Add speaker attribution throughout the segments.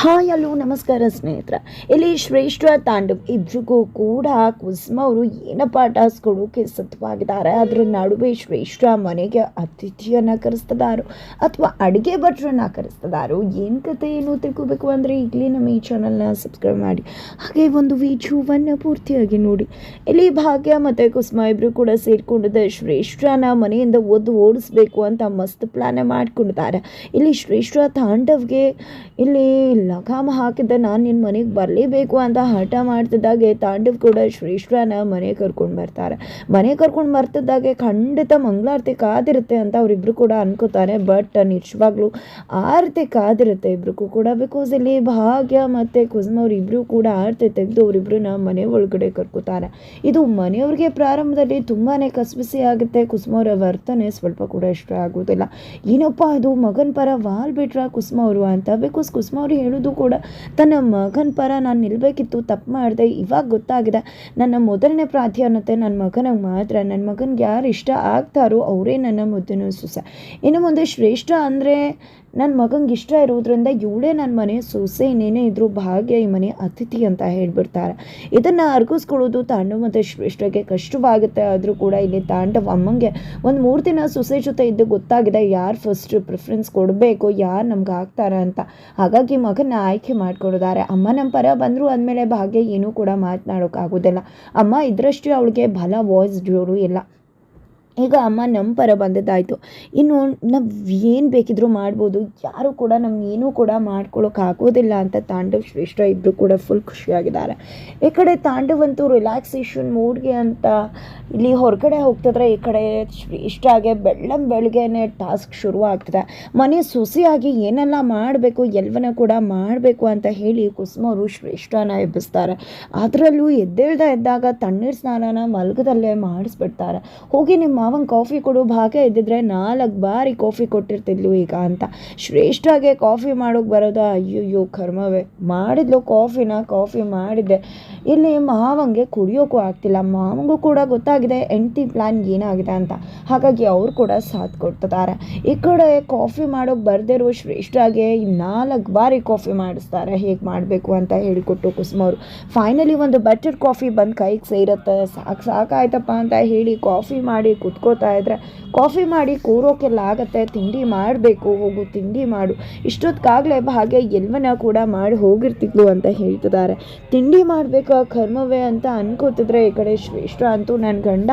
Speaker 1: Hi ಅಲ್ಲೂ ನಮಸ್ಕಾರ ಸ್ನೇಹಿತರ. ಇಲ್ಲಿ ಶ್ರೇಷ್ಠ ತಾಂಡವ್. ಇಬ್ಬರಿಗೂ ಕೂಡ ಕುಸುಮ ಅವರು ಏನಪ್ಪ ಟಾಸ್ಕೊಡೋಕೆ ಸತ್ವಾಗಿದ್ದಾರೆ ಅದರ ನಡುವೆ ಶ್ರೇಷ್ಠ ಮನೆಗೆ ಅತಿಥಿಯನ್ನು ಕರೆಸ್ತದಾರೋ ಅಥವಾ ಅಡುಗೆ ಭಟ್ರನ್ನು ಕರೆಸ್ತದಾರೋ. ಏನು ಕತೆ ಏನು ತಿಳ್ಕೋಬೇಕು ಅಂದರೆ ಈಗಲೇ ನಮ್ಮ ಈ ಚಾನಲ್ನ ಸಬ್ಸ್ಕ್ರೈಬ್ ಮಾಡಿ. ಹಾಗೆ ಒಂದು ವಿಡಿಯೋವನ್ನು ಪೂರ್ತಿಯಾಗಿ ನೋಡಿ. ಇಲ್ಲಿ ಭಾಗ್ಯ ಮತ್ತು ಕುಸುಮ ಇಬ್ಬರು ಕೂಡ ಸೇರಿಕೊಂಡಿದ್ದ ಶ್ರೇಷ್ಠನ ಮನೆಯಿಂದ ಒದ್ದು ಓಡಿಸ್ಬೇಕು ಅಂತ ಮಸ್ತ್ ಪ್ಲಾನ್ ಮಾಡಿಕೊಂಡಿದ್ದಾರೆ. ಇಲ್ಲಿ ಶ್ರೇಷ್ಠ ತಾಂಡವ್ಗೆ ಇಲ್ಲಿ ಲಗಾಮ ಹಾಕಿದ್ದ ನಾನು ನಿನ್ನ ಮನೆಗೆ ಬರಲೇಬೇಕು ಅಂತ ಹಠ ಮಾಡ್ತಿದ್ದಾಗೆ ತಾಂಡವ್ ಕೂಡ ಶ್ರೀಶ್ವರನ ಮನೆ ಕರ್ಕೊಂಡು ಬರ್ತಾರೆ. ಮನೆ ಕರ್ಕೊಂಡು ಬರ್ತಿದ್ದಾಗೆ ಖಂಡಿತ ಮಂಗಳಾರತಿ ಕಾದಿರುತ್ತೆ ಅಂತ ಅವರಿಬ್ರು ಕೂಡ ಅನ್ಕೋತಾರೆ. ಬಟ್ ನಿಜವಾಗ್ಲೂ ಆರತಿ ಕಾದಿರುತ್ತೆ ಇಬ್ರಿಗೂ ಕೂಡ ಬಿಕಾಸ್ ಇಲ್ಲಿ ಭಾಗ್ಯ ಮತ್ತು ಕುಸುಮ ಅವರಿಬ್ರು ಕೂಡ ಆರತಿ ತೆಗೆದು ಅವರಿಬ್ರನ್ನ ಮನೆ ಒಳಗಡೆ ಕರ್ಕೋತಾರೆ. ಇದು ಮನೆಯವ್ರಿಗೆ ಪ್ರಾರಂಭದಲ್ಲಿ ತುಂಬಾ ಕಸಬಿಸಿ ಆಗುತ್ತೆ. ಕುಸುಮ ಅವರ ವರ್ತನೆ ಸ್ವಲ್ಪ ಕೂಡ ಇಷ್ಟ ಆಗೋದಿಲ್ಲ ಏನಪ್ಪ ಅದು ಮಗನ ಪರ ವಾಲ್ ಬಿಟ್ರ ಕುಸುಮ ಅವರು ಅಂತ? ಬಿಕಾಸ್ ಕುಸುಮ ಅವರು ಹೇಳೋದು ಕೂಡ ತನ್ನ ಮಗನ ಪರ ನಾನು ನಿಲ್ಲಬೇಕಿತ್ತು ತಪ್ಪು ಮಾಡಿದೆ, ಇವಾಗ ಗೊತ್ತಾಗಿದೆ. ನನ್ನ ಮೊದಲನೇ ಪ್ರಾಧಾನ್ಯತೆ ನನ್ನ ಮಗನಿಗೆ ಮಾತ್ರ. ನನ್ನ ಮಗನಿಗೆ ಯಾರು ಇಷ್ಟ ಆಗ್ತಾರೋ ಅವರೇ ನನ್ನ ಮುದ್ದಿನ ಸುಸ. ಇನ್ನು ಮುಂದೆ ಶ್ರೇಷ್ಠ ಅಂದರೆ ನನ್ನ ಮಗಂಗೆ ಇಷ್ಟ ಇರೋದ್ರಿಂದ ಇವಳೇ ನನ್ನ ಮನೆ ಸೊಸೆ ಇನ್ನೇನೇ ಇದ್ರೂ ಭಾಗ್ಯ ಈ ಮನೆ ಅತಿಥಿ ಅಂತ ಹೇಳ್ಬಿಡ್ತಾರೆ. ಇದನ್ನು ಅರ್ಗಿಸ್ಕೊಳ್ಳೋದು ತಾಂಡವ್ ಮತ್ತು ಶ್ರೇಷ್ಠಗೆ ಕಷ್ಟವಾಗುತ್ತೆ. ಆದರೂ ಕೂಡ ಇಲ್ಲಿ ತಾಂಡವ ಅಮ್ಮಂಗೆ ಒಂದು ಮೂರು ದಿನ ಸೊಸೆ ಜೊತೆ ಇದ್ದು ಗೊತ್ತಾಗಿದೆ ಯಾರು ಫಸ್ಟ್ ಪ್ರಿಫರೆನ್ಸ್ ಕೊಡಬೇಕು, ಯಾರು ನಮ್ಗೆ ಆಗ್ತಾರೆ ಅಂತ. ಹಾಗಾಗಿ ಮಗನ ಆಯ್ಕೆ ಮಾಡ್ಕೊಡೋದಾರೆ. ಅಮ್ಮ ನಮ್ಮ ಪರ ಬಂದರು ಅಂದಮೇಲೆ ಭಾಗ್ಯ ಏನೂ ಕೂಡ ಮಾತನಾಡೋಕ್ಕಾಗೋದಿಲ್ಲ ಅಮ್ಮ ಇದ್ರಷ್ಟು ಅವಳಿಗೆ ಬಲ ವಾಯ್ಸ್ ಜೋರು ಇಲ್ಲ. ಈಗ ಅಮ್ಮ ನಮ್ಮ ಪರ ಬಂದದ್ದಾಯಿತು. ಇನ್ನು ನಾವು ಏನು ಬೇಕಿದ್ರೂ ಮಾಡ್ಬೋದು. ಯಾರು ಕೂಡ ನಮ್ಗೆ ಏನೂ ಕೂಡ ಮಾಡ್ಕೊಳ್ಳೋಕೆ ಆಗೋದಿಲ್ಲ ಅಂತ ತಾಂಡವ್ ಶ್ರೇಷ್ಠ ಇಬ್ಬರು ಕೂಡ ಫುಲ್ ಖುಷಿಯಾಗಿದ್ದಾರೆ. ಈ ಕಡೆ ತಾಂಡವ್ ಅಂತೂ ರಿಲ್ಯಾಕ್ಸೇಷನ್ ಮೂಡ್ಗೆ ಅಂತ ಇಲ್ಲಿ ಹೊರಗಡೆ ಹೋಗ್ತಿದ್ರೆ ಈ ಕಡೆ ಶ್ರೇಷ್ಠಾಗೆ ಬೆಳ್ಳಂ ಬೆಳಗ್ಗೆನೆ ಟಾಸ್ಕ್ ಶುರು ಆಗ್ತದೆ ಮನೆ ಸೊಸೆಯಾಗಿ ಏನೆಲ್ಲ ಮಾಡಬೇಕು ಎಲ್ಲವನ್ನ ಕೂಡ ಮಾಡಬೇಕು ಅಂತ ಹೇಳಿ ಕುಸುಮವರು ಶ್ರೇಷ್ಠನ ಎಬ್ಬಿಸ್ತಾರೆ. ಅದರಲ್ಲೂ ಎದ್ದೇಳ್ದ ಎದ್ದಾಗ ತಣ್ಣೀರು ಸ್ನಾನನ ಮಲಗದಲ್ಲೇ ಮಾಡಿಸ್ಬಿಡ್ತಾರೆ. ಹೋಗಿ ನಿಮ್ಮ ಮಾವಂಗೆ ಕಾಫಿ ಕೊಡೋ ಭಾಗ್ಯ ಇದ್ದಿದ್ರೆ ನಾಲ್ಕು ಬಾರಿ ಕಾಫಿ ಕೊಟ್ಟಿರ್ತಿದ್ಲು ಈಗ ಅಂತ. ಶ್ರೇಷ್ಠಾಗೆ ಕಾಫಿ ಮಾಡೋಕೆ ಬರೋದ ಅಯ್ಯಯ್ಯೋ ಕರ್ಮವೇ. ಮಾಡಿದ್ಲು ಕಾಫಿನ, ಕಾಫಿ ಮಾಡಿದ್ದೆ. ಇಲ್ಲಿ ಮಾವಂಗೆ ಕುಡಿಯೋಕ್ಕೂ ಆಗ್ತಿಲ್ಲ. ಮಾವಂಗೂ ಕೂಡ ಗೊತ್ತಾಗಿದೆ, ಎಂಟಿ ಪ್ಲ್ಯಾನ್ ಏನಾಗಿದೆ ಅಂತ. ಹಾಗಾಗಿ ಅವರು ಕೂಡ ಸಾಥ್ ಕೊಡ್ತಿದ್ದಾರೆ ಈ ಕಡೆ ಕಾಫಿ ಮಾಡೋಕೆ ಬರ್ದಿರೋ ಶ್ರೇಷ್ಠಾಗೆ ನಾಲ್ಕು ಬಾರಿ ಕಾಫಿ ಮಾಡಿಸ್ತಾರೆ. ಹೇಗೆ ಮಾಡಬೇಕು ಅಂತ ಹೇಳಿಕೊಟ್ಟು ಕುಸುಮ ಅವರು. ಫೈನಲಿ ಒಂದು ಬಟರ್ ಕಾಫಿ ಬಂದು ಕೈಗೆ ಸೇರುತ್ತೆ. ಸಾಕು ಸಾಕಾಯ್ತಪ್ಪ ಅಂತ ಹೇಳಿ ಕಾಫಿ ಮಾಡಿ ಕುತ್ಕೋತಾ ಇದ್ರೆ, ಕಾಫಿ ಮಾಡಿ ಕೂರೋಕೆಲ್ಲ ಆಗತ್ತೆ, ತಿಂಡಿ ಮಾಡಬೇಕು, ಹೋಗು, ತಿಂಡಿ ಮಾಡು. ಇಷ್ಟೊತ್ತಿಗಾಗಲೇ ಹಾಗೆ ಎಲ್ವನ ಕೂಡ ಮಾಡಿ ಹೋಗಿರ್ತಿದ್ಲು ಅಂತ ಹೇಳ್ತಿದ್ದಾರೆ. ತಿಂಡಿ ಮಾಡಬೇಕಾ ಕರ್ಮವೇ ಅಂತ ಅನ್ಕೋತಿದ್ರೆ ಈ ಕಡೆ ಶ್ರೇಷ್ಠ ಅಂತೂ ನನ್ನ ಗಂಡ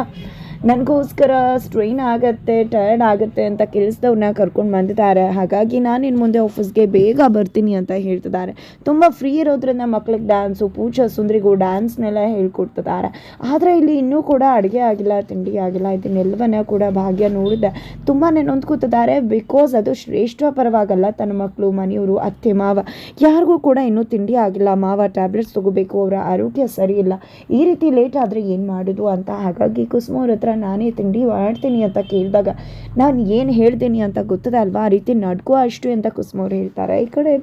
Speaker 1: ನನಗೋಸ್ಕರ ಸ್ಟ್ರೈನ್ ಆಗತ್ತೆ ಟಯರ್ಡ್ ಆಗುತ್ತೆ ಅಂತ ಕೆಲಸದವ್ರನ್ನ ಕರ್ಕೊಂಡು ಬಂದಿದ್ದಾರೆ. ಹಾಗಾಗಿ ನಾನು ಇನ್ನು ಮುಂದೆ ಆಫೀಸ್ಗೆ ಬೇಗ ಬರ್ತೀನಿ ಅಂತ ಹೇಳ್ತಿದ್ದಾರೆ. ತುಂಬ ಫ್ರೀ ಇರೋದ್ರಿಂದ ಮಕ್ಳಿಗೆ ಡ್ಯಾನ್ಸು ಪೂಜಾ, ಸುಂದರಿಗೂ ಡ್ಯಾನ್ಸ್ನೆಲ್ಲ ಹೇಳ್ಕೊಡ್ತಿದ್ದಾರೆ. ಆದರೆ ಇಲ್ಲಿ ಇನ್ನೂ ಕೂಡ ಅಡುಗೆ ಆಗಿಲ್ಲ, ತಿಂಡಿ ಆಗಿಲ್ಲ ಇದನ್ನೆಲ್ಲವನ್ನ ಕೂಡ ಭಾಗ್ಯ ನೋಡಿದೆ. ತುಂಬಾ ನೊಂದ್ಕೊತಿದ್ದಾರೆ. ಬಿಕಾಸ್ ಅದು ಶ್ರೇಷ್ಠ ಪರವಾಗಲ್ಲ ತನ್ನ ಮಕ್ಕಳು ಮನೆಯವರು, ಅತ್ತೆ, ಮಾವ. ಯಾರಿಗೂ ಕೂಡ ಇನ್ನೂ ತಿಂಡಿ ಆಗಿಲ್ಲ. ಮಾವ ಟ್ಯಾಬ್ಲೆಟ್ಸ್ ತಗೋಬೇಕು, ಅವರ ಆರೋಗ್ಯ ಸರಿ ಇಲ್ಲ. ಈ ರೀತಿ ಲೇಟ್ ಆದರೆ ಏನು ಮಾಡೋದು ಅಂತ ಹಾಗಾಗಿ ಕುಸುಮ ಅವ್ರ ಹತ್ರ ನಾನೇ ತಿಂಡಿ ಮಾಡ್ತೀನಿ ಅಂತ ಕೇಳಿದಾಗ ನಾನು ಏನು ಹೇಳ್ತೀನಿ ಅಂತ ಗೊತ್ತದೆ ಅಲ್ವಾ? ಆ ರೀತಿ ನಡ್ಕೋ ಅಷ್ಟು ಅಂತ ಕುಸುಮ ಅವ್ರು ಹೇಳ್ತಾರೆ. ಈ ಕಡೆ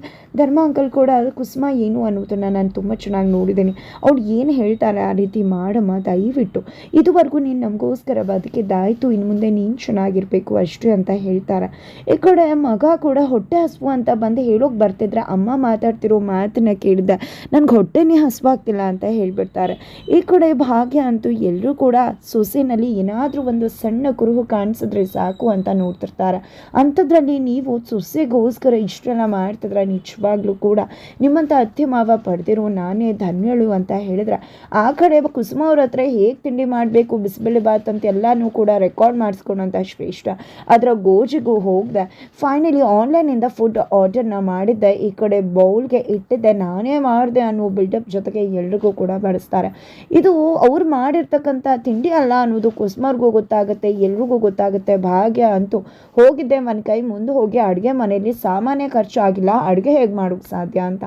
Speaker 1: ಧರ್ಮ ಅಂಕಲ್ ಕೂಡ ಕುಸುಮ ಏನು ಅನ್ನೋದನ್ನು ನಾನು ತುಂಬ ಚೆನ್ನಾಗಿ ನೋಡಿದ್ದೀನಿ ಅವ್ರು ಏನು ಹೇಳ್ತಾರೆ ಆ ರೀತಿ ಮಾಡಮ್ಮ, ದಯವಿಟ್ಟು. ಇದುವರೆಗೂ ನೀನು ನಮಗೋಸ್ಕರ ಬದುಕಿದ್ದಾಯಿತು ಇನ್ನು ಮುಂದೆ ನೀನು ಚೆನ್ನಾಗಿರಬೇಕು ಅಷ್ಟು ಅಂತ ಹೇಳ್ತಾರೆ. ಈ ಕಡೆ ಮಗ ಕೂಡ ಹೊಟ್ಟೆ ಹಸುವು ಅಂತ ಬಂದು ಹೇಳೋಕೆ ಬರ್ತಿದ್ರೆ ಅಮ್ಮ ಮಾತಾಡ್ತಿರೋ ಮಾತನ್ನ ಕೇಳಿದೆ. ನನಗೆ ಹೊಟ್ಟೆನೇ ಹಸುವಾಗ್ತಿಲ್ಲ ಅಂತ ಹೇಳ್ಬಿಡ್ತಾರೆ. ಈ ಕಡೆ ಭಾಗ್ಯ ಅಂತೂ ಎಲ್ಲರೂ ಕೂಡ ಸೊಸೆನಲ್ಲಿ ಏನಾದರೂ ಒಂದು ಸಣ್ಣ ಕುರುಹು ಕಾಣಿಸಿದ್ರೆ ಸಾಕು ಅಂತ ನೋಡ್ತಿರ್ತಾರೆ. ಅಂಥದ್ರಲ್ಲಿ ನೀವು ಸೊಸೆಗೋಸ್ಕರ ಇಷ್ಟೆಲ್ಲ ಮಾಡ್ತಿದ್ರೆ ನಿಜವಾಗ್ಲೂ ಕೂಡ ನಿಮ್ಮಂಥ ಅತ್ತೆ ಮಾವ ಪಡೆದಿರೋ ನಾನೇ ಧನ್ಯಳು ಅಂತ ಹೇಳಿದ್ರೆ, ಆ ಕಡೆ ಕುಸುಮ ಅವ್ರ ಹತ್ರ ಹೇಗೆ ತಿಂಡಿ ಮಾಡಬೇಕು, ಬಿಸಿಬೇಳೆ ಬಾತ್ ಅಂತ ಎಲ್ಲನೂ ಕೂಡ ರೆಕಾರ್ಡ್ ಮಾಡಿಸ್ಕೊಂಡಂಥ ಶ್ರೇಷ್ಠ. ಅದರ ಗೋಜಿಗೂ ಹೋಗ್ದೆ. ಫೈನಲಿ ಆನ್ಲೈನಿಂದ ಫುಡ್ ಆರ್ಡರ್ನ ಮಾಡಿದ್ದೆ. ಈ ಕಡೆ ಬೌಲ್ಗೆ ಇಟ್ಟಿದ್ದೆ. ನಾನೇ ಮಾಡಿದೆ ಅನ್ನೋ ಬಿಲ್ಡಪ್ ಜೊತೆಗೆ ಎಲ್ರಿಗೂ ಕೂಡ ಬಳಸ್ತಾರೆ ಇದು ಅವ್ರು ಮಾಡಿರ್ತಕ್ಕಂಥ ತಿಂಡಿ ಅಲ್ಲ ಅನ್ನೋದು ಕುಸುಮರ್ಗೂ ಗೊತ್ತಾಗುತ್ತೆ, ಎಲ್ರಿಗೂ ಗೊತ್ತಾಗುತ್ತೆ, ಭಾಗ್ಯ ಅಂತೂ ಹೋಗಿದ್ದೆ ಒಂದು ಕೈ ಮುಂದೆ ಹೋಗಿ ಅಡುಗೆ ಮನೆಯಲ್ಲಿ ಸಾಮಾನ್ಯ ಖರ್ಚು ಆಗಿಲ್ಲ, ಅಡುಗೆ ಹೇಗೆ ಮಾಡೋಕೆ ಸಾಧ್ಯ ಅಂತ.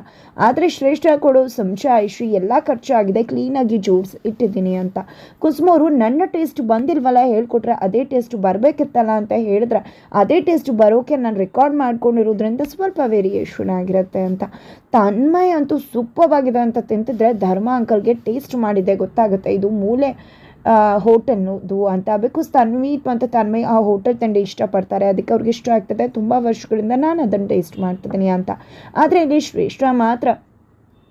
Speaker 1: ಆದರೆ ಶ್ರೇಷ್ಠ ಕೊಡೋ ಐಶ್ವಿ ಎಲ್ಲ ಖರ್ಚಾಗಿದೆ ಕ್ಲೀನಾಗಿ ಜೋಡ್ಸ್ ಇಟ್ಟಿದ್ದೀನಿ ಅಂತ. ಕುಸುಮವರು ನನ್ನ ಟೇಸ್ಟ್ ಬಂದಿಲ್ವಲ್ಲ ಹೇಳ್ಕೊಟ್ರೆ ಅದೇ ಟೇಸ್ಟ್ ಬರಬೇಕಿತ್ತಲ್ಲ ಅಂತ ಹೇಳಿದ್ರೆ ಅದೇ ಟೇಸ್ಟ್ ಬರೋಕೆ ನಾನು ರೆಕಾರ್ಡ್ ಮಾಡ್ಕೊಂಡಿರೋದ್ರಿಂದ ಸ್ವಲ್ಪ ವೇರಿಯೇಷನ್ ಆಗಿರುತ್ತೆ ಅಂತ. ತನ್ಮಯ ಅಂತೂ ಸೂಪರ್ವಾಗಿದೆ ಅಂತ ತಿಂತಿದ್ರೆ ಧರ್ಮ ಅಂಕಲ್ಗೆ ಟೇಸ್ಟ್ ಮಾಡಿದೆ ಗೊತ್ತಾಗುತ್ತೆ. ಇದು ಮೂಲೆ ಹೋಟೆಲ್ನದು ಅಂತ ಬಿಕಾಸ್ ತನ್ವಿ ಮತ್ತು ತನ್ಮಯ್ ಆ ಹೋಟೆಲ್ ತಂಡ ಇಷ್ಟಪಡ್ತಾರೆ ಅದಕ್ಕೆ ಅವ್ರಿಗೆ ಇಷ್ಟ ಆಗ್ತದೆ ತುಂಬ ವರ್ಷಗಳಿಂದ ನಾನು ಅದನ್ನು ಟೇಸ್ಟ್ ಮಾಡ್ತಿದ್ದೀನಿ ಅಂತ ಆದರೆ ಇಲ್ಲಿ ಶ್ರೇಷ್ಠ ಮಾತ್ರ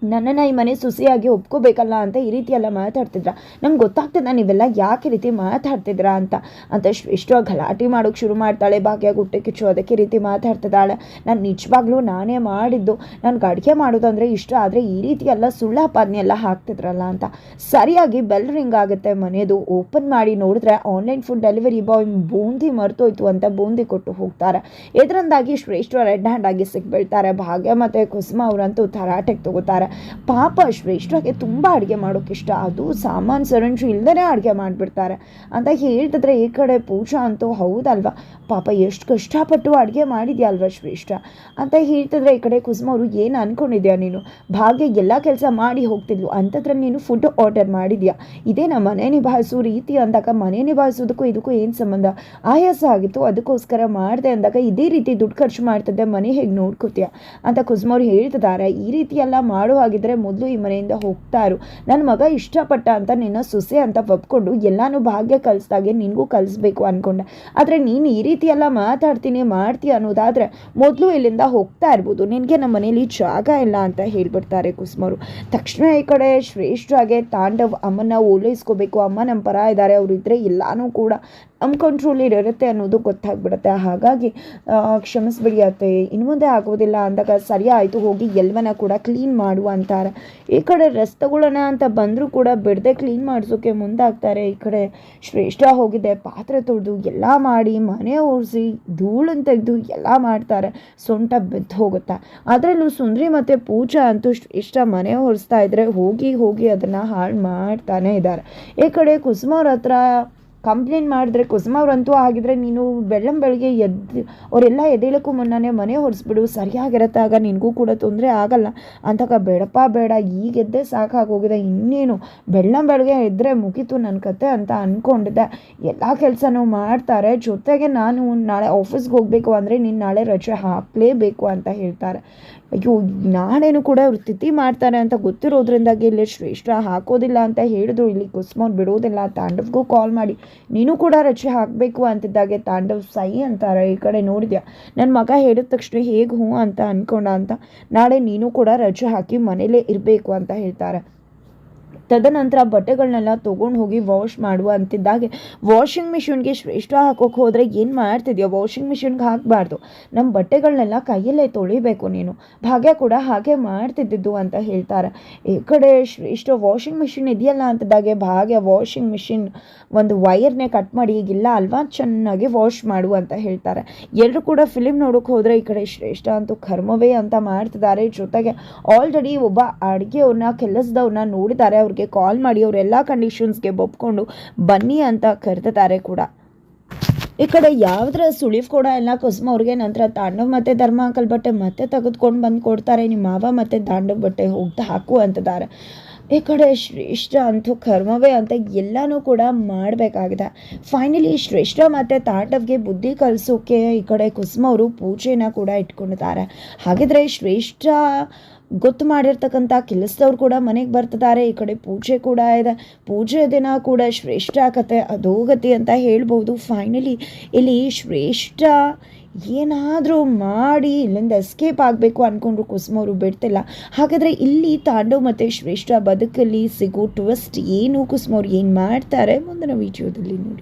Speaker 1: ನನ್ನನ್ನು ಈ ಮನೆ ಸುಸಿಯಾಗಿ ಒಪ್ಕೋಬೇಕಲ್ಲ ಅಂತ ಈ ರೀತಿ ಎಲ್ಲ ಮಾತಾಡ್ತಿದ್ರ? ನಂಗೆ ಗೊತ್ತಾಗ್ತದೆ ನೀವೆಲ್ಲ ಯಾಕೆ ರೀತಿ ಮಾತಾಡ್ತಿದ್ರ ಅಂತ. ಅಂತ ಶ್ರೇಷ್ಠ ಗಲಾಟೆ ಮಾಡೋಕೆ ಶುರು ಮಾಡ್ತಾಳೆ ಭಾಗ್ಯ ಕಿಚ್ಚು ಅದಕ್ಕೆ ರೀತಿ ಮಾತಾಡ್ತಿದ್ದಾಳೆ. ನಾನು ನಿಜವಾಗ್ಲೂ ನಾನೇ ಮಾಡಿದ್ದು. ನನಗೆ ಅಡುಗೆ ಮಾಡೋದಂದರೆ ಇಷ್ಟ, ಆದರೆ ಈ ರೀತಿ ಎಲ್ಲ ಸುಳ್ಳು ಅಪಾದನೆ ಎಲ್ಲ ಹಾಕ್ತಿದ್ರಲ್ಲ ಅಂತ. ಸರಿಯಾಗಿ ಬೆಲ್ ರಿಂಗ್ ಆಗುತ್ತೆ ಮನೆಯದು ಓಪನ್ ಮಾಡಿ ನೋಡಿದ್ರೆ ಆನ್ಲೈನ್ ಫುಡ್ ಡೆಲಿವರಿ ಬಾಯ್ ಬೂಂದಿ ಮರ್ತೋಯ್ತು ಅಂತ ಬೂಂದಿ ಕೊಟ್ಟು ಹೋಗ್ತಾರೆ. ಇದರಿಂದಾಗಿ ಶ್ರೇಷ್ಠ ರೆಡ್ ಹ್ಯಾಂಡ್ ಆಗಿ ಸಿಕ್ಬೀಳ್ತಾರೆ ಭಾಗ್ಯ ಮತ್ತು ಕುಸುಮ ಅವರಂತೂ ತರಾಟೆಗೆ ತಗೋತಾರೆ. ಪಾಪ ಶ್ರೇಷ್ಠಗೆ ತುಂಬ ಅಡುಗೆ ಮಾಡೋಕೆ ಇಷ್ಟ. ಅದು ಸಾಮಾನು ಸರಂಜು ಇಲ್ಲದೇ ಅಡುಗೆ ಮಾಡಿಬಿಡ್ತಾರೆ. ಅಂತ ಹೇಳ್ತಿದ್ರೆ ಈ ಕಡೆ ಪೂಜಾ ಅಂತೂ ಹೌದಲ್ವಾ? ಪಾಪ ಎಷ್ಟು ಕಷ್ಟಪಟ್ಟು ಅಡುಗೆ ಮಾಡಿದ್ಯಲ್ವ ಶ್ರೇಷ್ಠ? ಅಂತ ಹೇಳ್ತಿದ್ರೆ ಈ ಕಡೆ ಕುಸುಮ ಅವರು, ಏನು ಅಂದ್ಕೊಂಡಿದ್ಯಾ ನೀನು? ಭಾಗ್ಯ ಎಲ್ಲ ಕೆಲಸ ಮಾಡಿ ಹೋಗ್ತಿದ್ಲು. ಅಂಥದ್ರಲ್ಲಿ ನೀನು ಫುಡ್ ಆರ್ಡರ್ ಮಾಡಿದ್ಯಾ? ಇದೇ ನಮ್ಮ ಮನೆ ನಿಭಾಯಿಸೋ ರೀತಿ ಅಂದಾಗ, ಮನೆ ನಿಭಾಯಿಸೋದಕ್ಕೂ ಇದಕ್ಕೂ ಏನು ಸಂಬಂಧ? ಆಯಾಸ ಆಗಿತ್ತು, ಅದಕ್ಕೋಸ್ಕರ ಮಾಡಿದೆ ಅಂದಾಗ ಇದೇ ರೀತಿ ದುಡ್ಡು ಖರ್ಚು ಮಾಡ್ತಿದ್ದೆ, ಮನೆ ಹೇಗೆ ನೋಡ್ಕೋತೀಯ? ಅಂತ ಕುಸುಮ ಅವ್ರು ಹೇಳ್ತಿದ್ದಾರೆ. ಈ ರೀತಿ ಎಲ್ಲ ಮಾಡೋ ಹಾಗಿದ್ರೆ ಮೊದಲು ಈ ಮನೆಯಿಂದ ಹೋಗ್ತಾರು. ನನ್ನ ಮಗ ಇಷ್ಟಪಟ್ಟ ಅಂತ ನಿನ್ನ ಸೊಸೆ ಅಂತ ಒಪ್ಕೊಂಡು ಎಲ್ಲಾನು ಭಾಗ್ಯ ಕಲಿಸ್ದಾಗೆ ನಿನಗೂ ಕಲಿಸ್ಬೇಕು ಅಂದ್ಕೊಂಡೆ ಆದರೆ ನೀನು ಈ ರೀತಿ ಎಲ್ಲ ಮಾತಾಡ್ತೀನಿ, ಮಾಡ್ತೀಯ ಅನ್ನೋದಾದರೆ ಮೊದಲು ಇಲ್ಲಿಂದ ಹೋಗ್ತಾ ಇರ್ಬೋದು. ನಿನಗೆ ನಮ್ಮ ಮನೇಲಿ ಜಾಗ ಇಲ್ಲ ಅಂತ ಹೇಳ್ಬಿಡ್ತಾರೆ ಕುಸುಮರು. ತಕ್ಷಣ ಈ ಕಡೆ ಶ್ರೇಷ್ಠಾಗೆ ತಾಂಡವ್ ಅಮ್ಮನ ಓಲೈಸ್ಕೋಬೇಕು ಅಮ್ಮ ನಮ್ಮ ಪರ ಇದ್ದಾರೆ ಅವರಿದ್ದರೆ ಎಲ್ಲಾನು ಕೂಡ ಕಂಟ್ರೋಲ್ ಇರುತ್ತೆ ಅನ್ನೋದು ಗೊತ್ತಾಗ್ಬಿಡುತ್ತೆ. ಹಾಗಾಗಿ ಕ್ಷಮಿಸ್ಬಿಡಿ ಅತ್ತೆ. ಇನ್ನು ಮುಂದೆ ಆಗೋದಿಲ್ಲ ಅಂದಾಗ ಸರಿ ಆಯಿತು, ಹೋಗಿ ಎಲ್ಲವನ್ನ ಕೂಡ ಕ್ಲೀನ್ ಮಾಡು ಅಂತಾರೆ. ಈ ಕಡೆ ರಸ್ತೆಗಳನ್ನ ಅಂತ ಬಂದರೂ ಕೂಡ ಬಿಡದೆ ಕ್ಲೀನ್ ಮಾಡಿಸೋಕೆ ಮುಂದಾಗ್ತಾರೆ. ಈ ಕಡೆ ಶ್ರೇಷ್ಠ ಹೋಗಿದೆ, ಪಾತ್ರೆ ತೊಳೆದು ಎಲ್ಲ ಮಾಡಿ, ಮನೆ ಒರೆಸಿ, ಧೂಳನ್ನು ತೆಗೆದು ಎಲ್ಲ ಮಾಡ್ತಾರೆ. ಸೊಂಟ ಬಿದ್ದು ಹೋಗುತ್ತೆ. ಅದರಲ್ಲೂ ಸುಂದ್ರಿ ಮತ್ತು ಪೂಜಾ ಅಂತೂ ಶ್ರೇಷ್ಠ ಮನೆ ಒರೆಸ್ತಾ ಇದ್ದರೆ ಹೋಗಿ ಹೋಗಿ ಅದನ್ನು ಹಾಳು ಮಾಡ್ತಾನೆ ಇದ್ದಾರೆ. ಈ ಕಡೆ ಕುಸುಮವ್ರ ಹತ್ರ ಕಂಪ್ಲೇಂಟ್ ಮಾಡಿದ್ರೆ, ಕುಸುಮ ಅವರಂತೂ ಆಗಿದ್ರೆ ನೀನು ಬೆಳ್ಳಂ ಬೆಳಗ್ಗೆ ಎದ್ದು ಅವರೆಲ್ಲ ಎದ್ದೇಳಕ್ಕೂ ಮುನ್ನನೇ ಮನೆ ಹೊರಿಸ್ಬಿಡು ಸರಿಯಾಗಿರತ್ತೆ, ಆಗ ನಿನಗೂ ಕೂಡ ತೊಂದರೆ ಆಗಲ್ಲ. ಅಂತಕ, ಬೇಡಪ್ಪ, ಬೇಡ, ಈಗ ಎದ್ದೇ ಸಾಕಾಗೋಗಿದೆ, ಇನ್ನೇನು? ಬೆಳ್ಳಂ ಬೆಳಗ್ಗೆ ಎದ್ದರೆ ಮುಗೀತು ನನ್ನ ಕತೆ ಅಂತ ಅಂದ್ಕೊಂಡಿದ್ದೆ ಎಲ್ಲ ಕೆಲಸನೂ ಮಾಡ್ತಾರೆ, ಜೊತೆಗೆ ನಾನು ನಾಳೆ ಆಫೀಸ್ಗೆ ಹೋಗಬೇಕು ಅಂದರೆ ನೀನು ನಾಳೆ ರಜೆ ಹಾಕಲೇಬೇಕು ಅಂತ ಹೇಳ್ತಾರೆ. ಅಯ್ಯೋ, ನಾಳೇನು ಕೂಡ ಅವ್ರು ತಿಥಿ ಮಾಡ್ತಾರೆ ಅಂತ ಗೊತ್ತಿರೋದ್ರಿಂದಾಗಿ ಇಲ್ಲಿ ಶ್ರೇಷ್ಠ ಹಾಕೋದಿಲ್ಲ ಅಂತ ಹೇಳಿದ್ರು. ಇಲ್ಲಿ ಕುಸ್ಮೋನ್ ಬಿಡೋದಿಲ್ಲ, ತಾಂಡವ್ಗೂ ಕಾಲ್ ಮಾಡಿ. ನೀನು ಕೂಡ ರಜೆ ಹಾಕಬೇಕು ಅಂತಿದ್ದಾಗೆ ತಾಂಡವ್ ಸೈ ಅಂತಾರೆ, ಈ ಕಡೆ ನೋಡಿದ್ಯಾ? ನನ್ನ ಮಗ ಹೇಳಿದ ತಕ್ಷಣ ಹೇಗೆ ಹ್ಞೂ ಅಂತ ಅಂದ್ಕೊಂಡ ಅಂತ, ನಾಳೆ ನೀನು ಕೂಡ ರಜೆ ಹಾಕಿ ಮನೇಲೇ ಇರಬೇಕು ಅಂತ ಹೇಳ್ತಾರೆ. ತದನಂತರ ಬಟ್ಟೆಗಳನ್ನೆಲ್ಲ ತೊಗೊಂಡು ಹೋಗಿ ವಾಶ್ ಮಾಡುವ ಅಂತಿದ್ದಾಗೆ. ವಾಷಿಂಗ್ ಮಿಷಿನ್ಗೆ ಶ್ರೇಷ್ಠ ಹಾಕೋಕೆ ಹೋದರೆ ಏನು ಮಾಡ್ತಿದ್ಯೋ? ವಾಷಿಂಗ್ ಮಿಷಿನ್ಗೆ ಹಾಕಬಾರ್ದು. ನಮ್ಮ ಬಟ್ಟೆಗಳನ್ನೆಲ್ಲ ಕೈಯಲ್ಲೇ ತೊಳಿಬೇಕು ನೀನು. ಭಾಗ್ಯ ಕೂಡ ಹಾಗೆ ಮಾಡ್ತಿದ್ದಿದ್ದು ಅಂತ ಹೇಳ್ತಾರೆ. ಈ ಕಡೆ ಶ್ರೇಷ್ಠ ವಾಷಿಂಗ್ ಮಿಷಿನ್ ಇದೆಯಲ್ಲ ಅಂತಿದ್ದಾಗೆ, ಭಾಗ್ಯ ವಾಷಿಂಗ್ ಮಿಷಿನ್ ಒಂದು ವೈರ್ನೇ ಕಟ್ ಮಾಡಿ ಈಗಿಲ್ಲ ಅಲ್ವಾ? ಚೆನ್ನಾಗಿ ವಾಶ್ ಮಾಡು ಅಂತ ಹೇಳ್ತಾರೆ. ಎಲ್ಲರೂ ಕೂಡ ಫಿಲಿಮ್ ನೋಡೋಕೆ ಹೋದರೆ ಈ ಕಡೆ ಶ್ರೇಷ್ಠ ಅಂತೂ ಕರ್ಮವೇ ಅಂತ ಮಾಡ್ತಿದ್ದಾರೆ. ಜೊತೆಗೆ ಆಲ್ರೆಡಿ ಒಬ್ಬ ಅಡುಗೆಯವ್ರನ್ನ, ಕೆಲಸದವ್ರನ್ನ ನೋಡಿದ್ದಾರೆ. ಅವ್ರಿಗೆ ಕಾಲ್ ಮಾಡಿ ಅವರೆಲ್ಲ ಕಂಡೀಷನ್ಸ್ಗೆ ಒಪ್ಕೊಂಡು ಬನ್ನಿ ಅಂತ ಕರೆದಿದ್ದಾರೆ ಕೂಡ. ಈ ಕಡೆ ಯಾವುದರ ಸುಳಿವು ಕೂಡ ಎಲ್ಲ ಕುಸುಮ ಅವ್ರಿಗೆ ನಂತರ ತಾಂಡವ್ ಮತ್ತೆ ಧರ್ಮ ಅಂಕಲ್ ಬಟ್ಟೆ ಮತ್ತೆ ತೆಗೆದುಕೊಂಡು ಬಂದು ಕೊಡ್ತಾರೆ ನಿಮ್ಮ ಮಾವ ಮತ್ತೆ ತಾಂಡವ್ ಬಟ್ಟೆ ಹೋಗ್ದು ಹಾಕು ಅಂತಿದ್ದಾರೆ ಈ ಕಡೆ ಶ್ರೇಷ್ಠ ಅಂತೂ ಕರ್ಮವೇ ಅಂತ ಎಲ್ಲನೂ ಕೂಡ ಮಾಡಬೇಕಾಗಿದೆ. ಫೈನಲಿ ಶ್ರೇಷ್ಠ ಮತ್ತು ತಾಂಡವ್ಗೆ ಬುದ್ಧಿ ಕಲಿಸೋಕೆ ಈ ಕಡೆ ಕುಸುಮ ಅವರು ಪೂಜೆನ ಕೂಡ ಇಟ್ಕೊಂಡಿದ್ದಾರೆ. ಹಾಗಿದ್ರೆ ಶ್ರೇಷ್ಠ ಗೊತ್ತು ಮಾಡಿರ್ತಕ್ಕಂಥ ಕೆಲಸದವ್ರು ಕೂಡ ಮನೆಗೆ ಬರ್ತಿದ್ದಾರೆ. ಈ ಕಡೆ ಪೂಜೆ ಕೂಡ ಇದೆ. ಪೂಜೆ ದಿನ ಕೂಡ ಶ್ರೇಷ್ಠ ಕತೆ, ಅಧೋಗತಿ ಅಂತ ಹೇಳ್ಬೋದು. ಫೈನಲಿ ಇಲ್ಲಿ ಶ್ರೇಷ್ಠ ಏನಾದರೂ ಮಾಡಿ ಇಲ್ಲಿಂದ ಎಸ್ಕೇಪ್ ಆಗಬೇಕು ಅಂದ್ಕೊಂಡ್ರು ಕುಸುಮವರು ಬಿಡ್ತಿಲ್ಲ. ಹಾಗಾದರೆ ಇಲ್ಲಿ ತಾಂಡವ್ ಮತ್ತು ಶ್ರೇಷ್ಠ ಬದುಕಲ್ಲಿ ಸಿಗೋ ಟ್ವಿಸ್ಟ್ ಏನು ಕುಸುಮವ್ರು ಏನು ಮಾಡ್ತಾರೆ ಮುಂದಿನ ವಿಡಿಯೋದಲ್ಲಿ ನೋಡಿ.